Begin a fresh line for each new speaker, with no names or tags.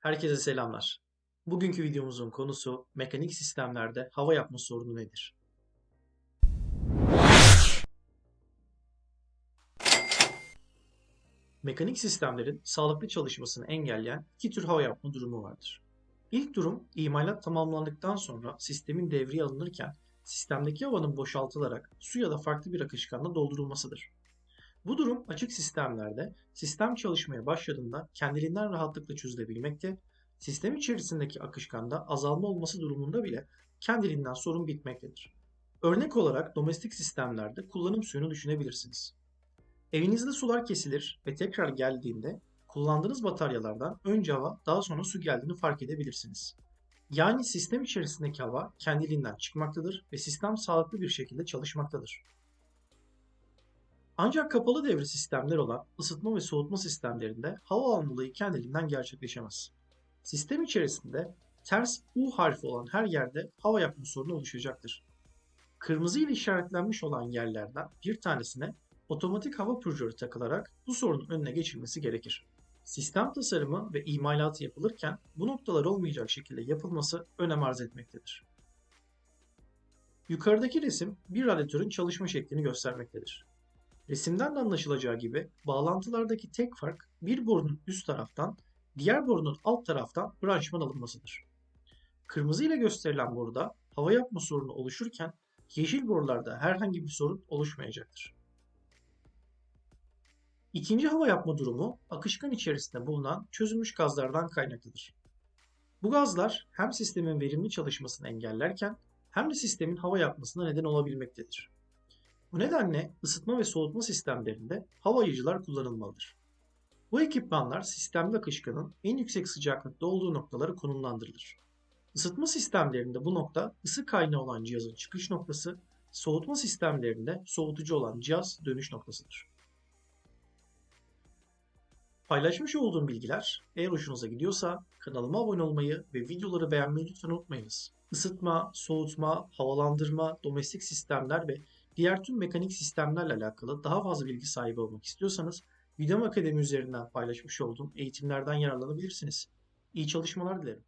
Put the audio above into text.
Herkese selamlar. Bugünkü videomuzun konusu mekanik sistemlerde hava yapma sorunu nedir? Mekanik sistemlerin sağlıklı çalışmasını engelleyen iki tür hava yapma durumu vardır. İlk durum imalat tamamlandıktan sonra sistemin devreye alınırken sistemdeki havanın boşaltılarak su ya da farklı bir akışkanla doldurulmasıdır. Bu durum açık sistemlerde sistem çalışmaya başladığında kendiliğinden rahatlıkla çözülebilmekte, sistem içerisindeki akışkanda azalma olması durumunda bile kendiliğinden sorun bitmektedir. Örnek olarak domestik sistemlerde kullanım suyunu düşünebilirsiniz. Evinizde sular kesilir ve tekrar geldiğinde kullandığınız bataryalardan önce hava daha sonra su geldiğini fark edebilirsiniz. Yani sistem içerisindeki hava kendiliğinden çıkmaktadır ve sistem sağlıklı bir şekilde çalışmaktadır. Ancak kapalı devre sistemler olan ısıtma ve soğutma sistemlerinde hava almalığı kendiliğinden gerçekleşemez. Sistem içerisinde ters U harfi olan her yerde hava yapma sorunu oluşacaktır. Kırmızı ile işaretlenmiş olan yerlerden bir tanesine otomatik hava purjörü takılarak bu sorunun önüne geçilmesi gerekir. Sistem tasarımı ve imalatı yapılırken bu noktalar olmayacak şekilde yapılması önem arz etmektedir. Yukarıdaki resim bir radyatörün çalışma şeklini göstermektedir. Resimden de anlaşılacağı gibi bağlantılardaki tek fark bir borunun üst taraftan diğer borunun alt taraftan branşman alınmasıdır. Kırmızı ile gösterilen boruda hava yapma sorunu oluşurken yeşil borularda herhangi bir sorun oluşmayacaktır. İkinci hava yapma durumu akışkan içerisinde bulunan çözülmüş gazlardan kaynaklıdır. Bu gazlar hem sistemin verimli çalışmasını engellerken hem de sistemin hava yapmasına neden olabilmektedir. Bu nedenle ısıtma ve soğutma sistemlerinde hava yayıcılar kullanılmalıdır. Bu ekipmanlar sistemde akışkanın en yüksek sıcaklıkta olduğu noktalara konumlandırılır. Isıtma sistemlerinde bu nokta ısı kaynağı olan cihazın çıkış noktası, soğutma sistemlerinde soğutucu olan cihaz dönüş noktasıdır. Paylaşmış olduğum bilgiler eğer hoşunuza gidiyorsa kanalıma abone olmayı ve videoları beğenmeyi lütfen unutmayınız. Isıtma, soğutma, havalandırma, domestik sistemler ve diğer tüm mekanik sistemlerle alakalı daha fazla bilgi sahibi olmak istiyorsanız Udemy Akademi üzerinden paylaşmış olduğum eğitimlerden yararlanabilirsiniz. İyi çalışmalar dilerim.